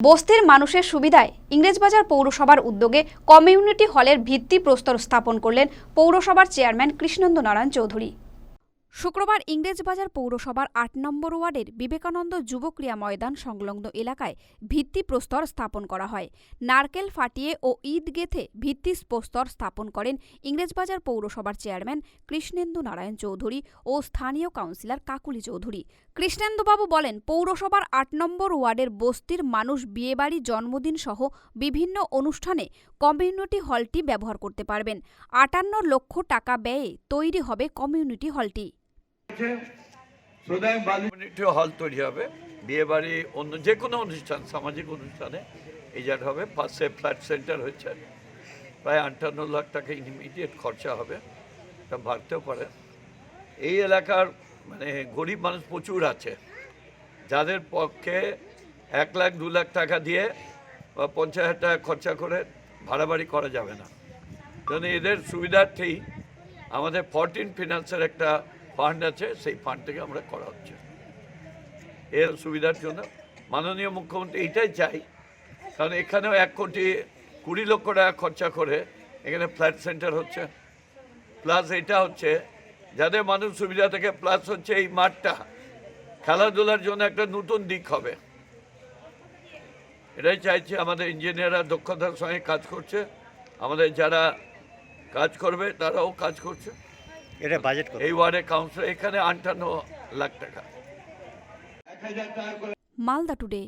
বস্তির মানুষের সুবিধায় ইংরেজবাজার পৌরসভার উদ্যোগে কমিউনিটি হলের ভিত্তি প্রস্তর স্থাপন করলেন পৌরসভার চেয়ারম্যান কৃষ্ণন্দ নারায়ণ চৌধুরী। শুক্রবার ইংরেজবাজার পৌরসভার আট নম্বর ওয়ার্ডের বিবেকানন্দ যুব ক্রীড়া ময়দান সংলগ্ন এলাকায় ভিত্তিপ্রস্তর স্থাপন করা হয়। নারকেল ফাটিয়ে ও ঈদ গেথে ভিত্তিপ্রস্তর স্থাপন করেন ইংরেজবাজার পৌরসভার চেয়ারম্যান কৃষ্ণেন্দু নারায়ণ চৌধুরী ও স্থানীয় কাউন্সিলর কাকুলি চৌধুরী। কৃষ্ণেন্দুবাবু বলেন, পৌরসভার আট নম্বর ওয়ার্ডের বস্তির মানুষ বিয়েবাড়ি জন্মদিন সহ বিভিন্ন অনুষ্ঠানে কমিউনিটি হলটি ব্যবহার করতে পারবেন। আটান্ন লক্ষ টাকা ব্যয়ে তৈরি হবে কমিউনিটি হলটি। কমিউনিটি হল তৈরি হবে। বিয়ে বাড়ি অন্য যে কোনো অনুষ্ঠান, সামাজিক অনুষ্ঠানে এই জায়গা হবে। পাশে ফ্ল্যাট সেন্টার হচ্ছে প্রায় আটান্ন লাখ টাকা ইমিডিয়েট খরচা হবে। এটা বাড়তেও পারে। এই এলাকার মানে গরিব মানুষ প্রচুর আছে। যাদের পক্ষে এক লাখ, দু লাখ টাকা দিয়ে বা পঞ্চাশ হাজার টাকা খরচা করে ভাড়া বাড়ি করা যাবে না। কারণ এদের সুবিধার্থেই আমাদের ফরটিন ফিনান্সের একটা ফান্ড আছে, সেই ফান্ড থেকে আমরা করা হচ্ছে। এর সুবিধার জন্য মাননীয় মুখ্যমন্ত্রী এইটাই চাই, কারণ এখানেও এক কোটি কুড়ি লক্ষ টাকা খরচা করে এখানে ফ্ল্যাট সেন্টার হচ্ছে, প্লাস এটা হচ্ছে যাদের মানুষ সুবিধা থেকে, প্লাস হচ্ছে এই মাঠটা খেলাধুলার জন্য একটা নতুন দিক হবে। এটাই চাইছি আমাদের ইঞ্জিনিয়াররা দক্ষতার সঙ্গে কাজ করছে, আমাদের যারা কাজ করবে তারাও কাজ করছে। এটা বাজেট কত? এই ওয়ার্ডে কাউন্সিল এখানে আটান্ন লাখ টাকা। মালদা টুডে